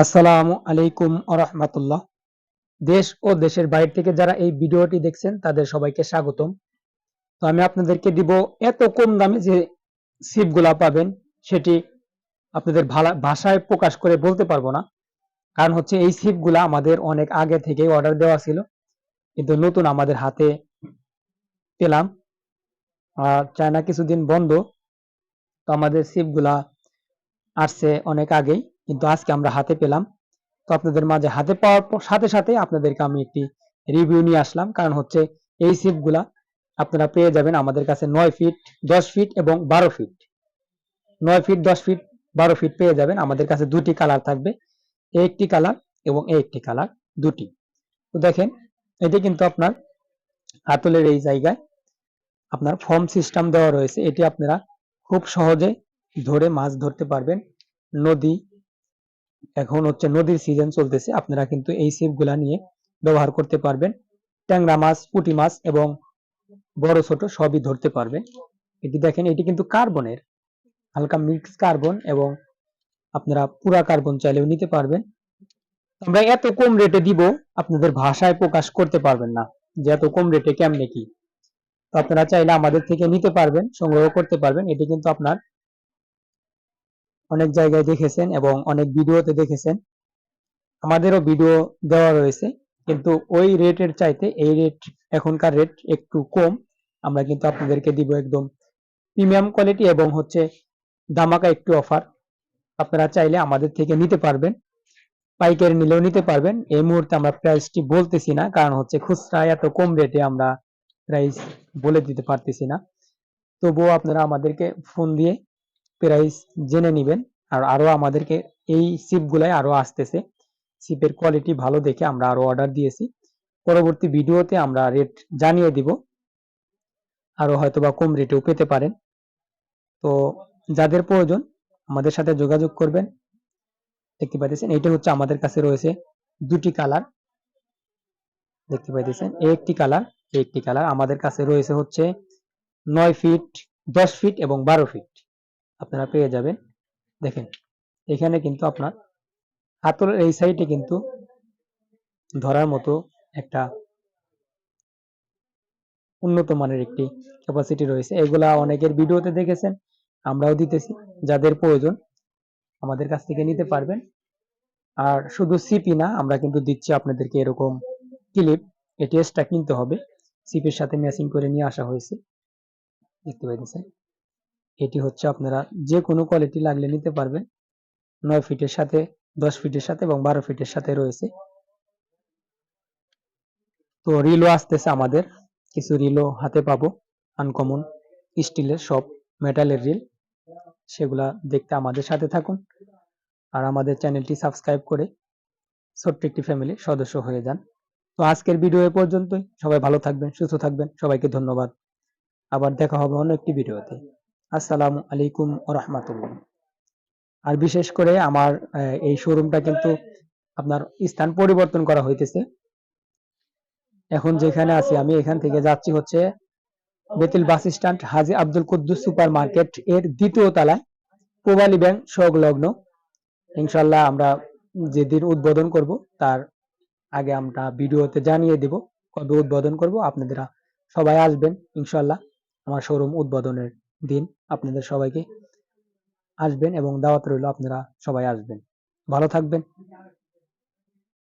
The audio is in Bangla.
আসসালামু আলাইকুম আরহামাতুল্লাহ দেশ ও দেশের বাইরে থেকে যারা এই ভিডিওটি দেখছেন, তাদের সবাইকে স্বাগতম। তো আমি আপনাদেরকে দিব এত কম দামে যে সিপগুলা পাবেন, সেটি আপনাদের ভাষায় প্রকাশ করে বলতে পারব না। কারণ হচ্ছে এই সিপগুলা আমাদের অনেক আগে থেকে অর্ডার দেওয়া ছিল। কিন্তু নতুন আমাদের হাতে পেলাম। আর চায়না কিছুদিন বন্ধ, তো আমাদের সিপগুলা আসছে অনেক আগেই। কিন্তু আজকে আমরা হাতে পেলাম। তো আপনাদের মাঝে হাতে পাওয়ার সাথে সাথে আপনাদেরকে আমি একটি রিভিউ নিয়ে আসলাম। কারণ হচ্ছে এই সিপগুলা আপনারা পেয়ে যাবেন আমাদের কাছে নয় ফিট দশ ফিট এবং বারো ফিট নয় ফিট দশ ফিট বারো ফিট পেয়ে যাবেন। আমাদের কাছে দুটি কালার থাকবে। একটি কালার এবং একটি কালার দুটি। তো দেখেন এটি কিন্তু আপনার হাতলের এই জায়গায় আপনার ফর্ম সিস্টেম দেওয়া রয়েছে। এটি আপনারা খুব সহজে ধরে মাছ ধরতে পারবেন। নদী এখন হচ্ছে নদীর সিজন চলতেছে। আপনারা কিন্তু এই সিপগুলা নিয়ে ব্যবহার করতে পারবেন। ট্যাংরা মাছ, পুঁটি মাছ এবং বড় ছোট সবই ধরতে পারবেন এটি দেখেন, এটি কিন্তু কার্বনের, হালকা মিক্স কার্বন এবং আপনারা পুরা কার্বন চাইলেও নিতে পারবেন। আমরা এত কম রেটে দিব, আপনাদের ভাষায় প্রকাশ করতে পারবেন না যে এত কম রেটে কেমনে কি। আপনারা চাইলে আমাদের থেকে নিতে পারবেন, সংগ্রহ করতে পারবেন। এটি কিন্তু আপনার অনেক জায়গায় দেখেছেন এবং অনেক ভিডিওতে দেখেছেন। আমাদেরও ভিডিও দেওয়া রয়েছে, কিন্তু ওই রেটের চাইতে এই রেট, এখনকার রেট একটু কম। আমরা কিন্তু আপনাদেরকে দিব একদম প্রিমিয়াম কোয়ালিটি এবং হচ্ছে দামাকা একটু অফার। আপনারা চাইলে আমাদের থেকে নিতে পারবেন, পাইকারি নিলেও নিতে পারবেন। এই মুহূর্তে আমরা প্রাইসটি বলতেছি না, কারণ হচ্ছে খুচরা এত কম রেটে আমরা প্রাইস বলে দিতে পারতেছি না। তবুও আপনারা আমাদেরকে ফোন দিয়ে প্রাইস জেনে নেবেন। আর আরও আমাদেরকে এই সিপগুলাই আরও আসতেছে। সিপের কোয়ালিটি ভালো দেখে আমরা আরও অর্ডার দিয়েছি। পরবর্তী ভিডিওতে আমরা রেট জানিয়ে দিব। আরও হয়তোবা কম রেটেও পেতে পারেন। তো যাদের প্রয়োজন আমাদের সাথে যোগাযোগ করবেন। দেখতে পাইতেছেন এটা হচ্ছে আমাদের কাছে রয়েছে দুটি কালার দেখতে পাইতেছেন একটি কালার একটি কালার আমাদের কাছে রয়েছে হচ্ছে নয় ফিট দশ ফিট এবং বারো ফিট আপনারা পেয়ে যাবেন। দেখেন, এখানে কিন্তু আপনার হাতলের এই সাইডে কিন্তু ধরার মতো একটা উন্নত মানের একটি ক্যাপাসিটি রয়েছে। এগুলা অনেকের ভিডিওতে দেখেছেন, আমরাও দিতেছি। যাদের প্রয়োজন, আমাদের কাছ থেকে নিতে পারবেন। আর শুধু সিপি না, আমরা কিন্তু দিচ্ছি আপনাদেরকে এরকম ক্লিপ এটি এক্সট্রা কিনতে হবে। সিপির সাথে ম্যাচিং করে নিয়ে আসা হয়েছে। দেখতে পাইতেছেন এটি হচ্ছে আপনারা যে কোনো কোয়ালিটি লাগলে নিতে পারবেন। নয় ফিটের সাথে, দশ ফিটের সাথে এবং বারো ফিটের সাথে রয়েছে। তো রিলও আসতেছে আমাদের। কিছু রিলও হাতে পাবো। আনকমন স্টিলের সব মেটালের রিল সেগুলা দেখতে আমাদের সাথে থাকুন। আর আমাদের চ্যানেলটি সাবস্ক্রাইব করে ছোট্ট একটি ফ্যামিলির সদস্য হয়ে যান। তো আজকের ভিডিও এ পর্যন্তই। সবাই ভালো থাকবেন, সুস্থ থাকবেন। সবাইকে ধন্যবাদ। আবার দেখা হবে অন্য একটি ভিডিওতে আসসালামু আলাইকুম রহমতুল্লাহ। আর বিশেষ করে আমার এই শোরুমটা কিন্তু আপনার স্থান পরিবর্তন করা হইতেছে। এখন যেখানে আছি আমি, এখান থেকে যাচ্ছি হচ্ছে Betil bus stand Haji Abdul Quddus super market এর দ্বিতীয় তলায়, পূবালী ব্যাংক সংলগ্ন। ইনশাল্লাহ আমরা যেদিন উদ্বোধন করব, তার আগে আমরা ভিডিওতে জানিয়ে দেব কবে উদ্বোধন করব আপনারা সবাই আসবেন ইনশাল্লাহ আমার শোরুম উদ্বোধনের দিন আপনাদের সবাইকে আসবেন এবং দাওয়াত রইল আপনারা সবাই আসবেন। ভালো থাকবেন।